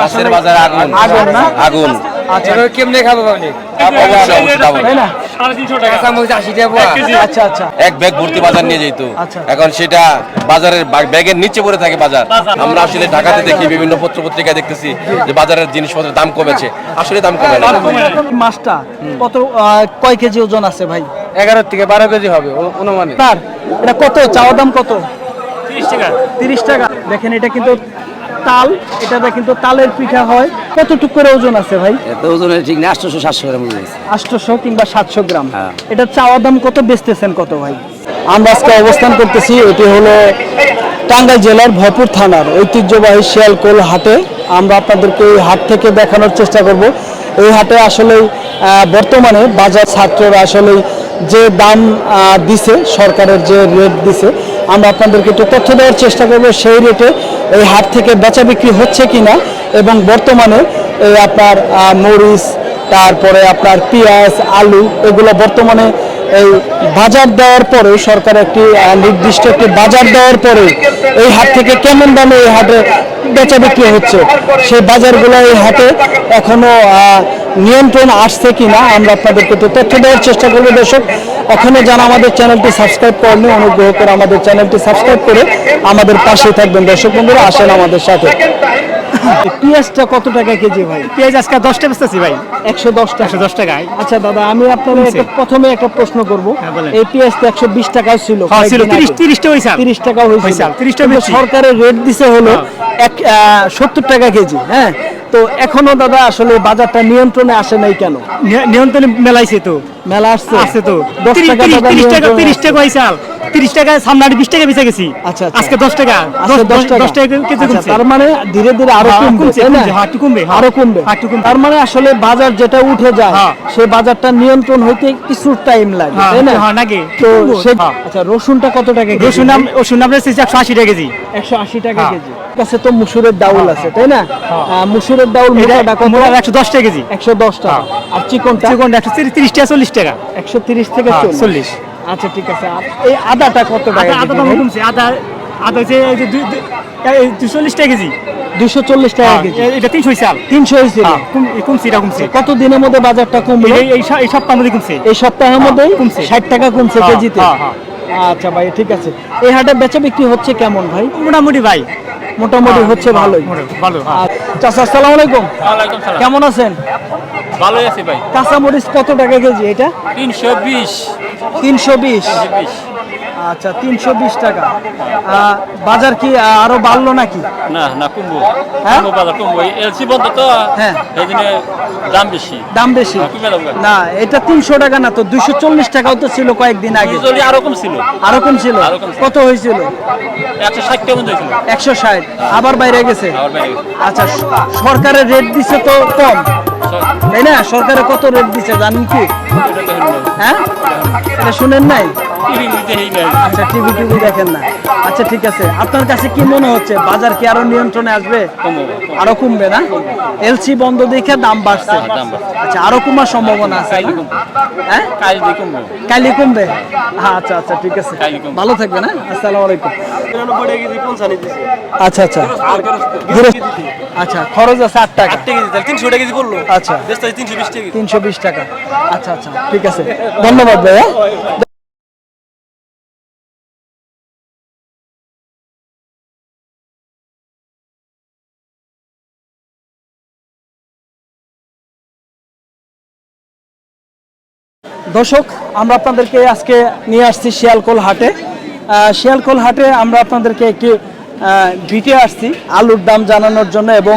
মাছের বাজারে আগুন। আগুন না? আগুন। আচ্ছা কেমনে খাব আপনি? অবশ্যই, অবশ্যই খাব। তাই না সাড়ে তিনশো টাকা। কাঁচামরিচ আশি টাকা আচ্ছা আচ্ছা। এক ব্যাগ ভর্তি বাজার নিয়ে যেত আচ্ছা। এখন সেটা বাজারের ব্যাগের নিচে পড়ে থাকে বাজার। আমরা আসলে ঢাকাতে দেখি বিভিন্ন পত্র পত্রিকায় দেখতেছি যে বাজারের জিনিসপত্রের দাম কমেছে। আসলে দাম কমে না। মাছটা কত কয় কেজি ওজন আছে ভাই? এগারো থেকে বারো কেজি হবে অনুমানে তার এটা কত? চাওয়া দাম কত? তিরিশ টাকা। তিরিশ টাকা। দেখেন এটা কিন্তু তাল এটাতে কিন্তু তালের পিঠা হয়। কতটুক করে ওজন আছে ভাই? এত ওজনে ঠিক না আটশোশো সাতশো গ্রাম ওজন আছে। আটশোশো কিংবা সাতশো গ্রাম। হ্যাঁ। এটা চাওয়া দাম কত বেচতেছেন কত ভাই? আমরা আজকে অবস্থান করতেছি এটি হলো টাঙ্গাইল জেলার ভয়পুর থানার ঐতিহ্যবাহী শিয়ালকোল হাটে। আমরা আপনাদেরকে এই হাট থেকে দেখানোর চেষ্টা করব। এই হাটে আসলে বর্তমানে বাজার ছাত্ররা আসলে যে দাম আহ, দিছে সরকারের যে রেট দিছে আমরা আপনাদেরকে একটু তথ্য দেওয়ার চেষ্টা করব, সেই রেটে এই হাট থেকে বেচা বিক্রি হচ্ছে কিনা এবং বর্তমানে এই আপনার মরিচ, তারপরে আপনার পেঁয়াজ, আলু এগুলো বর্তমানে এই বাজার দেওয়ার পরে, সরকার একটি নির্দিষ্ট একটি বাজার দেওয়ার পরে এই হাট থেকে কেমন দামে এই হাটে বেচা বিক্রি হচ্ছে? সেই বাজারগুলো এই হাটে এখনও নিয়ন্ত্রণ আসছে কিনা? আমরা আপনাদেরকে তথ্য দেওয়ার চেষ্টা করব। দর্শক এখনও যারা আমাদের চ্যানেলটি সাবস্ক্রাইব করেনি অনুগ্রহ করে আমাদের চ্যানেলটি সাবস্ক্রাইব করে আমাদের পাশে থাকবেন। দর্শক বন্ধুরা আসেন আমাদের সাথে। পেঁয়াজটা কত টাকা কেজি ভাই? পেঁয়াজ আজকে দশটা বেচতেছি ভাই। একশো দশটা একশো দশ টাকায়। আচ্ছা দাদা আমি আপনার একটা প্রথমে একটা প্রশ্ন করব। হ্যাঁ, এই পেঁয়াজ তো একশো বিশ টাকাও ছিল। হ্যাঁ, তিরিশ তিরিশটা হয়েছে। তিরিশ টাকা হয়েছে, 30 টা কিন্তু বেশি। সরকারের রেট দিছে হলো এক সত্তর টাকা কেজি হ্যাঁ? তো এখনও দাদা আসলে বাজারটা নিয়ন্ত্রণে আসে নাই কেন নিয়ন্ত্রণে মেলাইছে তো মেলা আসছে আছে তো দশ টাকা তিরিশ টাকা তিরিশ আসছে। টাকা হয়েছে তিরিশ টাকা সামনে আট বিশ টাকা বেঁচে গেছি আচ্ছা, আচ্ছা। আজকে দশ টাকা দশ টাকা কেজি আচ্ছা, কমছে তার মানে ধীরে ধীরে আরও হ্যাঁ, কমছে, একটু কমবে, হ্যাঁ। আরও কমবে একটু কমবে। তার মানে আসলে বাজার যেটা উঠে যায় হ্যাঁ। সেই বাজারটা নিয়ন্ত্রণ হইতে কিছু টাইম লাগে তাই না হ্যাঁ, নাকি? তো। আচ্ছা রসুনটা কত টাকা রসুন রসুন নাম একশো আশি টাকা কেজি একশো আশি টাকা। কেজি কাছে তো মুসুরের ডাউল আছে তাই না? মুসুরের ডাউল মোটাটা কত? মোটা একশো দশ টাকা কেজি। একশো দশ টাকা। আর চিকনটা? চিকন একশো তিরিশ টাকা চল্লিশ টাকা। একশো তিরিশ থেকে হ্যাঁ, চল্লিশ। চল্লিশ। আচ্ছা ঠিক আছে। এই আদাটা কত টাকা আদা দাম কমছে। আদা আদা যে দুই- দুই- দুশো চল্লিশ টাকা কেজি। দুশো চল্লিশ টাকা হ্যাঁ, কেজি। এটা তিনশো চাল তিনশো হয়েছিল কমছে এটা কমছে। কত দিনের মধ্যে বাজারটা কমবে এই- সপ্তাহের মধ্যে কমছে। এই সপ্তাহের মধ্যে কমছে। ষাট টাকা কমছে হ্যাঁ, কেজিতে? হ্যাঁ, হ্যাঁ। আচ্ছা ভাই ঠিক আছে। এই হাটে বেচা বিক্রি হচ্ছে কেমন ভাই? মোটামুটি ভাই মোটামুটি হ্যাঁ, হচ্ছে ভালোই। মোটামুটি ভালো হ্যাঁ। আচ্ছা, চাচা আসসালামু আলাইকুম। কেমন আছেন? ভালোই আছি ভাই। কাঁচামরিচ কত টাকা কেজি এটা? তিনশো বিশ। তিনশো বিশ। বিশ। আচ্ছা তিনশো বিশ টাকা। বাজার কি আরও বাড়লো নাকি? না না কমবো। হ্যাঁ? বাজার কমবো। এলসি বন্ধ তো হ্যাঁ। এই জন্য দাম বেশি। দাম বেশি। হ্যাঁ, কমে যাবে। না এটা তিনশো টাকা না তো দুইশো চল্লিশ টাকাও তো ছিল কয়েকদিন আগে। আরও কম ছিল। আরও কম ছিল। কত হয়েছিল? একশো ষাট মতো একশো ষাট। আবার বাইরে গেছে। আচ্ছা সরকারের রেট দিছে তো কম। তাই না? সরকারে কত রেট দিছে জানেন কি। হ্যাঁ? এটা শুনেন নাই। আচ্ছা টিভি টিভি দেখেন না। আচ্ছা ঠিক আছে। আপনার কাছে কি মনে হচ্ছে বাজার কি আরও নিয়ন্ত্রণে আসবে। আরও কমবে না? এলসি বন্ধ দেখে দাম বাড়ছে। আচ্ছা আরও কমার সম্ভাবনা আছে। হ্যাঁ? কাল কমবো। কমবে? আচ্ছা আচ্ছা ঠিক আছে। ভালো থাকবে না আসসালামু আলাইকুম। আচ্ছা আচ্ছা। আচ্ছা খরচ আছে আট টাকা। তিনশো টাকা কেজি পড়ল। আচ্ছা। তিনশো বিশ টাকা। তিনশো বিশ টাকা। আচ্ছা আচ্ছা। ঠিক আছে। ধন্যবাদ ভাইয়া। দর্শক, আমরা আপনাদেরকে আজকে নিয়ে আসছি শিয়ালকোল হাটে। শিয়ালকোল হাটে আমরা আপনাদেরকে একটি ভিটে আসছি, আলুর দাম জানানোর জন্য এবং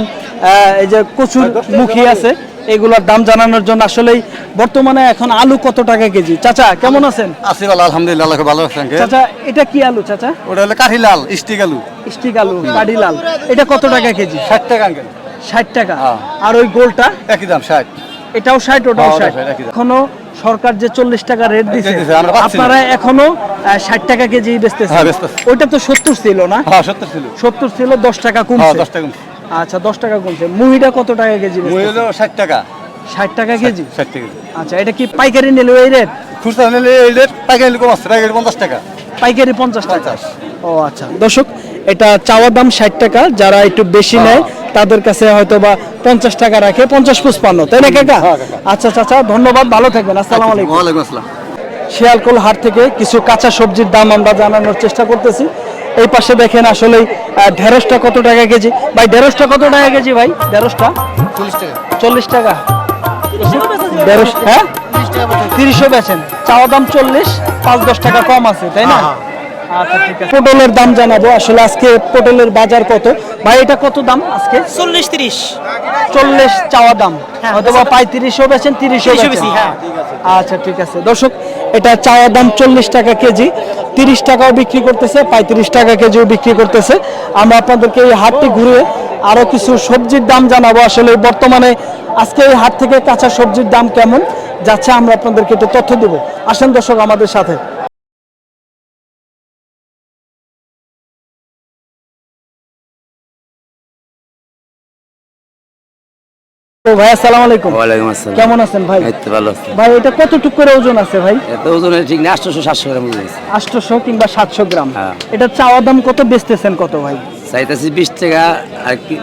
এই যে কচুর মুখী আছে। এগুলোর দাম জানানোর জন্য আসলেই বর্তমানে এখন আলু কত টাকা কেজি? চাচা কেমন আছেন? আছি ভালো আলহামদুলিল্লাহ ভালো আছেন চাচা এটা কি আলু চাচা? ওটা হলো কাঠি লাল স্টিক আলু। স্টিক আলু কাডি লাল। এটা কত টাকা কেজি? ষাট টাকা ষাট টাকা। হ্যাঁ। আর ওই গোলটা? একই দাম ষাট। এটাও ষাট ওটাও হ্যাঁ, ষাট। 60, একই দাম। এখনও সরকার যে চল্লিশ টাকা রেট না। আপনারা এখনও ষাট টাকা কেজি বেচতেছেন। হ্যাঁ, ওইটা তো সত্তর ছিল না? সত্তর ছিল। সত্তর ছিল দশ টাকা কমছে। দশ টাকা আচ্ছা দশ টাকা কমছে। মুহিটা কত টাকা কেজি মই ষাট টাকা। ষাট টাকা কেজি? ষাট টাকা আচ্ছা এটা কি পাইকারি নিল এই রেট? খুচরা নিলে এই রেট পাইকারি নিলে কম আছে পাইকারি পঞ্চাশ টাকা। পাইকারি পঞ্চাশ টাকা। ও আচ্ছা। দর্শক এটা চাওয়া দাম ষাট টাকা যারা একটু বেশি নেয় তাদের কাছে হয়তো বা পঞ্চাশ টাকা রাখে পঞ্চাশ পুষ্পান্ন তাই না কাকা? আচ্ছা চাচা ধন্যবাদ ভালো থাকবেন আসসালাম আলাইকুম। ওয়ালাইকুম আসসালাম। শিয়ালকোল হাট থেকে কিছু কাঁচা সবজির দাম আমরা জানানোর চেষ্টা করতেছি। এই পাশে দেখেন আসলে ঢেঁড়সটা কত টাকা কেজি? ভাই ঢেঁড়সটা কত টাকা কেজি ভাই? ঢেঁড়সটা? চল্লিশ টাকা। ঢেঁড়স হ্যাঁ? তিরিশও বেছেন চাওয়া দাম চল্লিশ পাঁচ দশ টাকা কম আছে তাই না? ঠিক আছে পটলের দাম জানাব। আসলে আজকে পটলের বাজার কত? ভাই এটা কত দাম আজকে? চল্লিশ তিরিশ। চল্লিশ চাওয়া দাম। অথবা পঁয়ত্রিশও বেছেন তিরিশও বেছেন হ্যাঁ। আচ্ছা ঠিক আছে। দর্শক এটা চাওয়া দাম চল্লিশ টাকা কেজি। তিরিশ টাকাও বিক্রি করতেছে পঁয়ত্রিশ টাকা কেজিও বিক্রি করতেছে। আমরা আপনাদেরকে এই হাটটি ঘুরে আরও কিছু সবজির দাম জানাব। আসলে বর্তমানে আজকে এই হাট থেকে কাঁচা সবজির দাম কেমন যাচ্ছে আমরা আপনাদেরকে একটু তথ্য দেব। আসেন দর্শক আমাদের সাথে। ভাই আসসালামু আলাইকুম। ওয়ালাইকুম আসসালাম। কেমন আছেন ভাই? ভালো আছি। ভাই এটা কতটুকু করে ওজন আছে ভাই? ঠিক না গ্রাম ওজন আছে। আটশোশো কিংবা সাতশো গ্রাম। হ্যাঁ। এটা চাওয়া দাম কত বেচতেছেন কত ভাই? চাইতেছি টাকা আর কি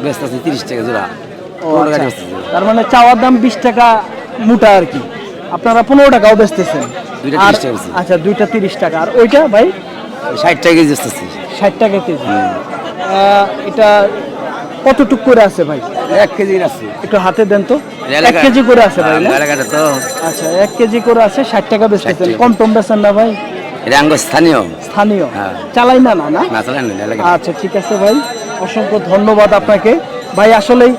টাকা জোড়া। আচ্ছা। বেচতেছি। তার মানে চাওয়ার দাম বিশ টাকা মোটা আর কি। আপনারা পনেরো টাকাও বেচতেছেন। দুইটা 30 টাকা আচ্ছা দুইটা তিরিশ টাকা। আর ওইটা ভাই? ষাট টাকা কেজি বেচতেছি। টাকা কেজি। এটা কতটুক করে আছে ভাই? এক কেজি আছে। একটু হাতে দেন তো। এক কেজি করে আছে ভাই এলাকাটা তো। আচ্ছা এক কেজি করে আছে ষাট টাকা বেচতেছেন। 60 কম টম বেচেন না ভাই? রাঙ্গ স্থানীয়। স্থানীয়। হ্যাঁ। চালাই না না না? আচ্ছা ঠিক আছে ভাই। অসংখ্য ধন্যবাদ আপনাকে। ভাই আসলেই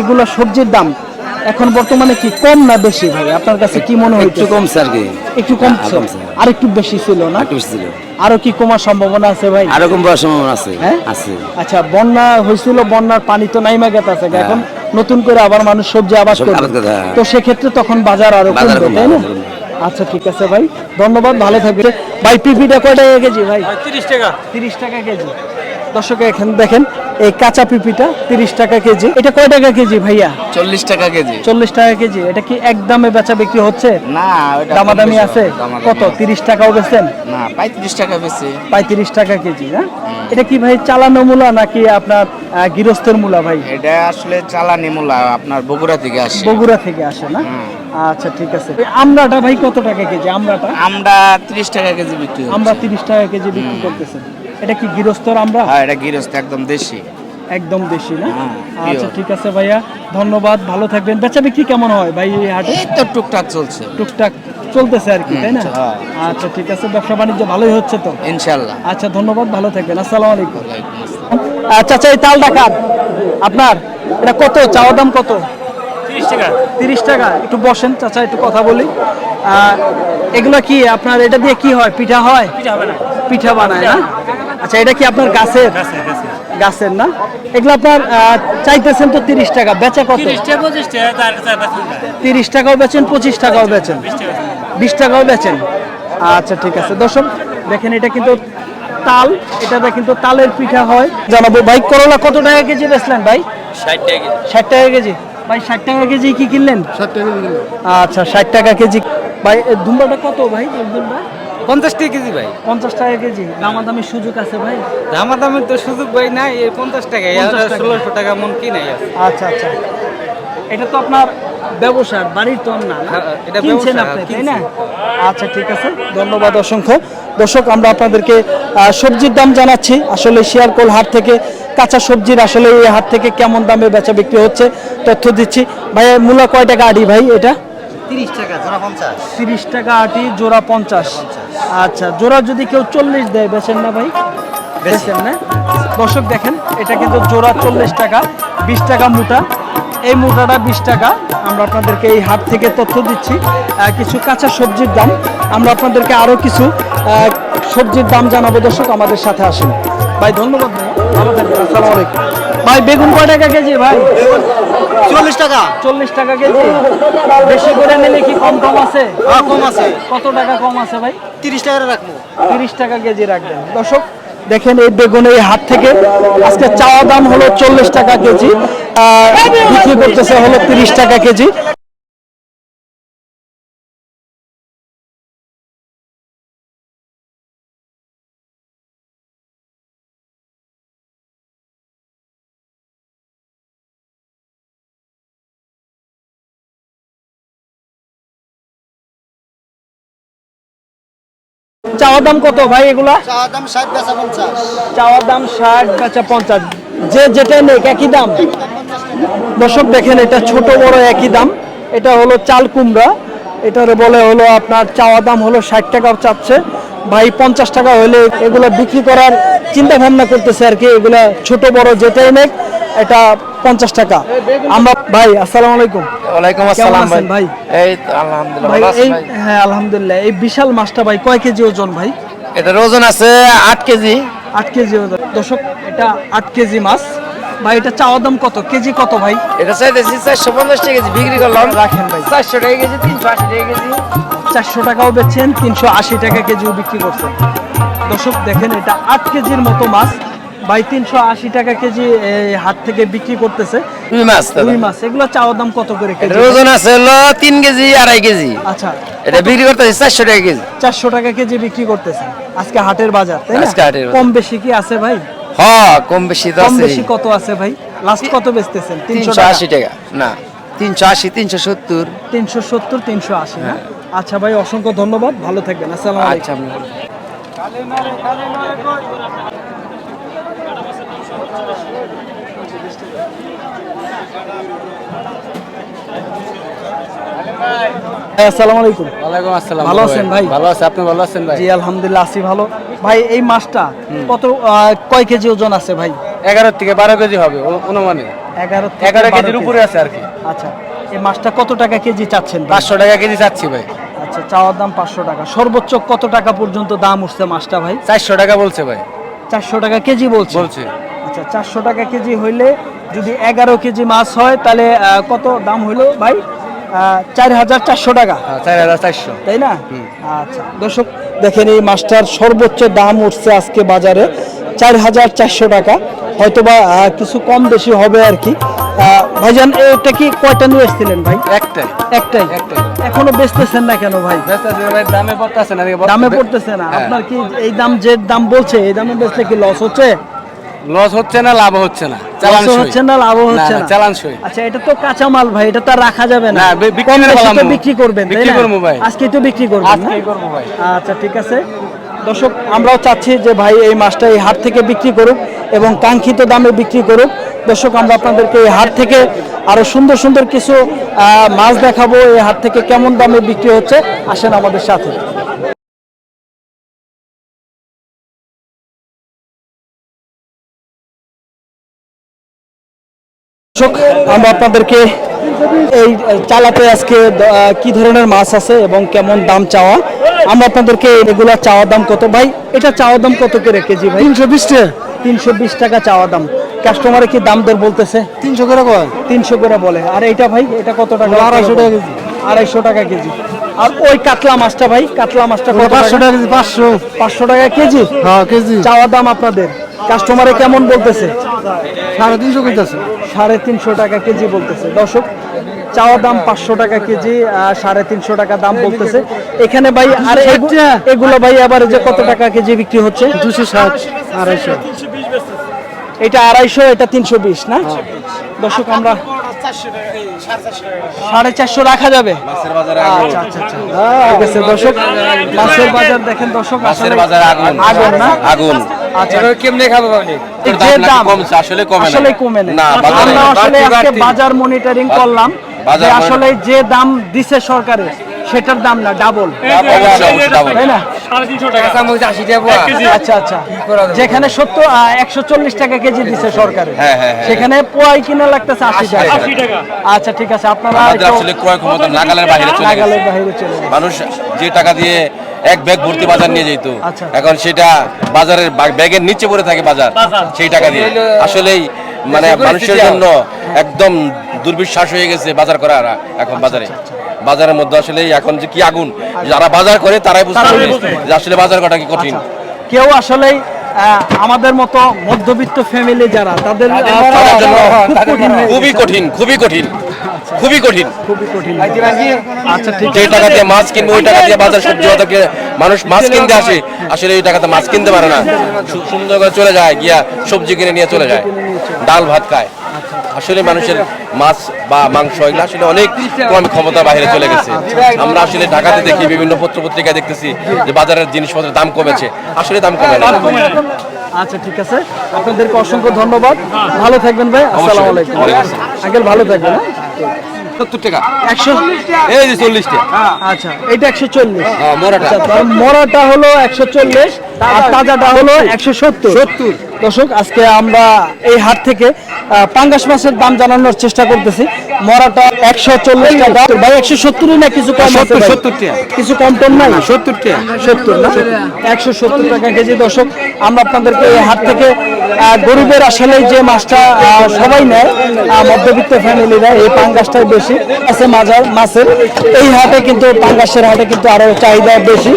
এগুলো সবজির দাম এখন বর্তমানে কি কম না বেশি ভাই? আপনার কাছে কি মনে হচ্ছে? একটু কমছে আর কি। একটু কমছে। হ্যাঁ, আর একটু বেশি ছিল না? একটু বেশি ছিল। আরও কি কমার সম্ভাবনা আছে ভাই? আরও কম বয়স সম্ভাবনা আছে। হ্যাঁ? আছে। আচ্ছা বন্যা হয়েছিল বন্যার পানি তো নাইমা গেছে আছে। এখন নতুন করে আবার মানুষ সবজি আবাদ সবজি করবে। হ্যাঁ। তো সেক্ষেত্রে তখন বাজার আরও কমবে, তাই না? আচ্ছা ঠিক আছে ভাই। ধন্যবাদ ভালো থাকবে ভাই পিপিটা কয় টাকা কেজি ভাই তিরিশ টাকা। তিরিশ টাকা কেজি। দর্শক এখানে দেখেন এই কাঁচা পিপিটা তিরিশ টাকা কেজি। এটা কয় টাকা কেজি ভাইয়া? চল্লিশ টাকা কেজি। চল্লিশ টাকা কেজি। এটা কি এক দামে বেচা বিক্রি হচ্ছে? না দামাদামি আছে? কত তিরিশ টাকাও বেচেন? না পঁয়ত্রিশ টাকা পঁয়ত্রিশ টাকা কেজি হ্যাঁ এটা কি ভাই চালানো মূলা নাকি আপনার গৃহস্থের মূলা ভাই? এটা আসলে চালানি মূলা আপনার বগুড়া থেকে আসে। বগুড়া থেকে আসে না? আচ্ছা ঠিক আছে। আমড়াটা ভাই কত টাকা কেজি? আমড়াটা? আমরা ত্রিশ টাকা কেজি বিক্রি আমরা তিরিশ টাকা কেজি বিক্রি করতেছেন। এটা কি গৃহস্থর আমরা? হ্যাঁ এটা গৃহস্থ একদম দেশি। একদম বেশি না? হ্যাঁ, আচ্ছা ঠিক আছে ভাইয়া ধন্যবাদ ভালো থাকবেন। বেচা বিক্রি কেমন হয় ভাই এই হাটে? এই তো টুকটাক চলছে। টুকটাক চলতেছে আর কি তাই না। আচ্ছা ঠিক আছে ব্যবসা বাণিজ্য ভালোই হচ্ছে তো? ইনশাল্লাহ। আচ্ছা ধন্যবাদ ভালো থাকবেন আসসালামু আলাইকুম। আচ্ছা আচ্ছা এই তালটা কার আপনার এটা কত? চাওয়া দাম কত? তিরিশ টাকা? তিরিশ টাকা? একটু বসেন চাচা একটু কথা বলি। আহ, এগুলো কি আপনার এটা দিয়ে কি হয়? পিঠা হয়? পিঠা হবে পিঠা বানায় না? আচ্ছা এটা কি আপনার গাছের? গাছে গাছে গাছের না? এগুলো আপনার চাইতেছেন তো তিরিশ টাকা বেচা কত? তিরিশ টাকা তিরিশ টাকাও বেচেন পঁচিশ টাকাও বেচেন। বিশ টাকা। বিশ টাকাও বেচেন। আচ্ছা ঠিক আছে। দর্শক দেখেন এটা কিন্তু তাল এটাতে কিন্তু তালের পিঠা হয়। জানাব ভাই করলা কত টাকা কেজি বেচলেন ভাই? ষাট টাকা ষাট টাকা কেজি। ভাই ষাট টাকা কেজি কি কিনলেন? ষাট টাকা আচ্ছা ষাট টাকা কেজি। ভাই দুম্বাটা কত ভাই দুম্বা? পঞ্চাশ টাকা কেজি ভাই। পঞ্চাশ টাকা কেজি। দামাদামি সুযোগ আছে ভাই? দামাদামি তো সুযোগ ভাই নাই এই পঞ্চাশ টাকা। 50 টাকা। ষোলোশো টাকা মন কি নাই আছে। আচ্ছা আচ্ছা। এটা তো আপনার ব্যবসার বাড়ির তো না? হ্যাঁ, এটা কিনছেন ব্যবসা, আপনি তাই না? আচ্ছা ঠিক আছে। ধন্যবাদ অসংখ্য। দর্শক আমরা আপনাদেরকে সবজির দাম জানাচ্ছি। আসলে শিয়ারকোল হাট থেকে কাঁচা সবজির আসলে এই হাট থেকে কেমন দামে বেচা বিক্রি হচ্ছে তথ্য দিচ্ছি। ভাই মূলা কয় টাকা আড়ি ভাই এটা? তিরিশ টাকা জোড়া পঞ্চাশ। তিরিশ টাকা আটি জোড়া পঞ্চাশ। আচ্ছা জোড়া যদি কেউ চল্লিশ দেয় বেচেন না ভাই? বেচেন না? দর্শক দেখেন এটা কিন্তু জোড়া চল্লিশ টাকা বিশ টাকা মোটা। এই মোটাটা বিশ টাকা। আমরা আপনাদেরকে এই হাট থেকে তথ্য দিচ্ছি। কিছু কাঁচা সবজির দাম। আমরা আপনাদেরকে আরও কিছু সবজির দাম জানাব। দর্শক আমাদের সাথে আসেন। ভাই ধন্যবাদ আসসালামু আলাইকুম। ভাই বেগুন কয় টাকা কেজি ভাই? চল্লিশ টাকা। চল্লিশ টাকা কেজি? বেশি করে নিলে কি কম কম আছে? কম আছে। কত টাকা কম আছে ভাই? তিরিশ টাকা রাখব। তিরিশ টাকা কেজি রাখবেন। দর্শক দেখেন এই বেগুন এই হাট থেকে আজকে চাওয়া দাম হলো চল্লিশ টাকা কেজি আর বিক্রি করতেছে হলো তিরিশ টাকা কেজি। চাওয়া দাম কত ভাই এগুলা? চাওয়া দাম ষাট বেচা পঞ্চাশ। চাওয়ার দাম ষাট বেচা পঞ্চাশ। যে যেটা নেই একই দাম? দর্শক দেখেন এটা ছোট বড় একই দাম। এটা হলো চাল কুমড়া। এটার বলে হলো আপনার চাওয়া দাম হলো ষাট টাকা চাচ্ছে। ভাই পঞ্চাশ টাকা হলে এগুলো বিক্রি করার চিন্তা ভাবনা করতেছে আর কি। এগুলা ছোট বড় যেটাই নেই এটা পঞ্চাশ টাকা। আমরা ভাই আসসালামু আলাইকুম। ওয়ালাইকুম আছেন ভাই? এই আলহামদুলিল্লাহ ভাই। হ্যাঁ আলহামদুলিল্লাহ। এই বিশাল মাছটা ভাই কয় কেজি ওজন ভাই? এটার ওজন আছে আট কেজি। আট কেজি ওজন। দর্শক এটা আট কেজি মাছ। ভাই এটা চাওয়া দাম কত? কেজি কত ভাই? এটা চাইতেছি চারশো পঞ্চাশ টাকা কেজি বিক্রি করলাম। রাখেন ভাই। চারশো টাকা কেজি তিনশো আশি টাকা কেজি। চারশো টাকাও বেচছেন তিনশো আশি টাকা কেজিও বিক্রি করছেন। দর্শক দেখেন এটা আট কেজির মতো মাছ। ভাই তিনশো আশি টাকা কেজি এই হাট থেকে বিক্রি করতেছে। রুই মাছ রুই মাছ এগুলো দাম কত করে কেজি? ওজন আছে হলো তিন কেজি আড়াই কেজি। আচ্ছা। এটা বিক্রি করতেছি চারশো টাকা কেজি। চারশো টাকা কেজি বিক্রি করতেছে। আজকে হাটের বাজার তাই না। কম বেশি কি আছে ভাই? কম বেশি তো কম বেশি কত আছে ভাই? লাস্ট কত বেচতেছেন? তিনশো আশি টাকা। না তিনশো আশি তিনশো সত্তর। তিনশো সত্তর তিনশো আশি না? আচ্ছা ভাই অসংখ্য ধন্যবাদ। ভালো থাকবেন। আসসালামু আচ্ছা আসসালামু আলাইকুম। ওয়ালাইকুম আসসালাম ভালো আছেন ভাই? ভালো আছে আপনি ভালো আছেন ভাই? জি আলহামদুলিল্লাহ আছি ভালো। ভাই এই মাছটা কত কয় কেজি ওজন আছে ভাই? এগারো থেকে বারো কেজি হবে অনুমানে। এগারো এগারো কেজির উপরে আছে আর কি। আচ্ছা এই মাছটা কত টাকা কেজি চাচ্ছেন পাঁচশো টাকা কেজি চাচ্ছি ভাই। আচ্ছা চাওয়ার দাম পাঁচশো টাকা। সর্বোচ্চ কত টাকা পর্যন্ত দাম উঠছে মাছটা ভাই? চারশো টাকা বলছে ভাই। চারশো টাকা কেজি বলছে? বলছে। আচ্ছা চারশো টাকা কেজি হইলে যদি এগারো কেজি মাছ হয় তাহলে কত দাম হইল ভাই? চার হাজার চারশো টাকা। হ্যাঁ, চার হাজার চারশো তাই না? আচ্ছা। দর্শক দেখেন এই মাছটার সর্বোচ্চ দাম উঠছে আজকে বাজারে চার হাজার চারশো টাকা। হয়তোবা কিছু কম বেশি হবে আর কি। ভাইজান এটা কি কয়টা নিয়ে এসেছিলেন ভাই? একটাই। একটাই? একটাই। এখনও বেচতেছেন না কেন ভাই? ভাই দামে পড়তেছে না দামে পড়তেছে না। হ্যাঁ। আপনার কি এই দাম যে দাম বলছে এই দামে বেচলে কি লস হচ্ছে? লস হচ্ছে না লাভ হচ্ছে না লস হচ্ছে না লাভ হচ্ছে না, চালান সই। আচ্ছা এটা তো কাঁচা মাল ভাই এটা তো রাখা যাবে না বিক্রি। বিক্রি করবেন বিক্রি না? ভাই। আজকে তো বিক্রি করবেন? আজকেই করব ভাই। আচ্ছা ঠিক আছে দর্শক আমরাও চাচ্ছি যে ভাই এই মাছটা এই হাট থেকে বিক্রি করুক এবং কাঙ্ক্ষিত দামে বিক্রি করুক দর্শক আমরা আপনাদেরকে এই হাট থেকে আরও সুন্দর সুন্দর কিছু আহ, মাছ দেখাবো এই হাট থেকে কেমন দামে বিক্রি হচ্ছে আসেন আমাদের সাথে দর্শক আমরা আপনাদেরকে এই চালাতে আজকে কি ধরনের মাছ আছে এবং কেমন দাম চাওয়া? আমরা আপনাদেরকে এগুলা চাওয়া দাম কত? ভাই এটা চাওয়া দাম কত করে কেজি ভাই? তিনশো বিশ টাকা। তিনশো বিশ টাকা চাওয়া দাম। কাস্টমারে কি দাম দর বলতেছে? তিনশো করে বলে তিনশো করে বলে। আর এটা ভাই এটা কত টাকা আড়াইশো টাকা কেজি। আড়াইশো টাকা কেজি। আর ওই কাতলা মাছটা ভাই কাতলা মাছটা পাঁচশো টাকা কেজি পাঁচশো। পাঁচশো টাকা কেজি? হ্যাঁ কেজি। চাওয়া দাম আপনাদের? কাস্টমারে কেমন বলতেছে? সাড়ে তিনশো কইতেছে। সাড়ে তিনশো টাকা কেজি বলতেছে। দর্শক চাওয়া দাম পাঁচশো টাকা কেজি সাড়ে তিনশো টাকা দাম বলতেছে। এখানে ভাই আর এগুলো ভাই আবার যে কত টাকা কেজি বিক্রি হচ্ছে? দুশো ষাট আড়াইশো। এটা আড়াইশো এটা তিনশো বিশ না? দর্শক আমরা সাড়ে চারশো রাখা যাবে। মাছের বাজারে আগুন। আচ্ছা আচ্ছা আচ্ছা। ঠিক আছে দর্শক মাছের বাজার দেখেন দর্শক মাছের আসলে- আগুন। আগুন না? আগুন। আচ্ছা কেমনে খাব পাবলিক যে দাম কমছে, আসলে কমে আসলে কমে না, আমরা আসলে আজকে বাজার মনিটরিং করলাম মনি- আসলে যে দাম দিছে সরকারে সেটার দাম না ডাবল। তাই না। আচ্ছা আচ্ছা যেখানে সত্তর একশো চল্লিশ টাকা কেজি দিছে সরকারে হ্যাঁ, হ্যাঁ, হ্যাঁ। সেখানে পোয়াই কিনা লাগতেছে আশি টাকা আচ্ছা ঠিক আছে আপনারা নাগালের বাইরে চলে। মানুষ যে টাকা দিয়ে এক ব্যাগ ভর্তি বাজার নিয়ে যেত। আচ্ছা। এখন সেটা বাজারের ব্যাগের নিচে পড়ে থাকে বাজার সেই টাকা দিয়ে। আসলেই মানে মানুষের জন্য একদম দুর্বিশ্বাস হয়ে গেছে বাজার করা এখন বাজারে। বাজারের মধ্যে আসলে এখন যে কি আগুন। যারা বাজার করে তারাই বুঝতে পারবে পারে যে আসলে বাজার করা কি কঠিন। কেউ আসলে আমাদের মতো মধ্যবিত্ত ফ্যামিলি যারা তাদের খুবই কঠিন খুবই কঠিন খুবই কঠিন। খুবই কঠিন। আচ্ছা ঠিক যে টাকা দিয়ে মাছ কিনবো ওই টাকা দিয়ে বাজার সবজি বাজারকে মানুষ মাছ কিনতে আসে আসলে ওই টাকাতে মাছ কিনতে পারে না। সুন্দর করে চলে যায় গিয়া সবজি কিনে নিয়ে চলে যায়। ডাল ভাত খায়। আসলে মানুষের মাছ বা মাংস এগুলো আসলে অনেক কম ক্ষমতা বাইরে চলে গেছে। আমরা আসলে ঢাকাতে দেখি বিভিন্ন পত্র পত্রিকায় দেখতেছি যে বাজারের জিনিসপত্রের দাম কমেছে। আসলে দাম কমে না। আচ্ছা ঠিক আছে। আপনাদেরকে অসংখ্য ধন্যবাদ। ভালো থাকবেন ভাই। আসসালামু আলাইকুম। আঙ্কেল ভালো থাকবেন হ্যাঁ? সত্তর টাকা। একশো? এই যে চল্লিশটা। আচ্ছা এটা একশো চল্লিশ। মরাটা। আচ্ছা, মরাটা হলো একশো চল্লিশ। আর তাজাটা হলো একশো সত্তর। সত্তর। দর্শক আজকে আমরা এই হাট থেকে পাঙ্গাস মাছের দাম জানানোর চেষ্টা করতেছি। মরাটা একশো চল্লিশ টাকা। ভাই একশো সত্তরই না কিছু কম সত্তর? সত্তর কিছু কম টম না সত্তর সত্তর না? একশো সত্তর টাকা কেজি। দর্শক আমরা আপনাদেরকে এই হাট থেকে গরিবের আসলে যে মাছটা সবাই নেয় মধ্যবিত্ত ফ্যামিলিরা এই পাঙ্গাসটাই বেশি। আছে মাজার, মাছের। এই হাটে কিন্তু, পাঙ্গাসের হাটে কিন্তু আরও চাহিদা বেশি।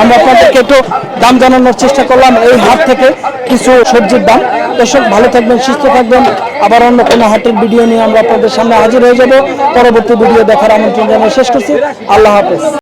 আমরা আপনাদেরকে একটু দাম জানানোর চেষ্টা করলাম। এই হাট থেকে কিছু সবজির দাম। দর্শক, ভালো থাকবেন, সুস্থ থাকবেন। আবার অন্য কোনো হাটের ভিডিও নিয়ে আমরা আপনাদের সামনে হাজির হয়ে যাব। পরবর্তী ভিডিও দেখার আমন্ত্রণ জানিয়ে শেষ করছি। আল্লাহ হাফেজ।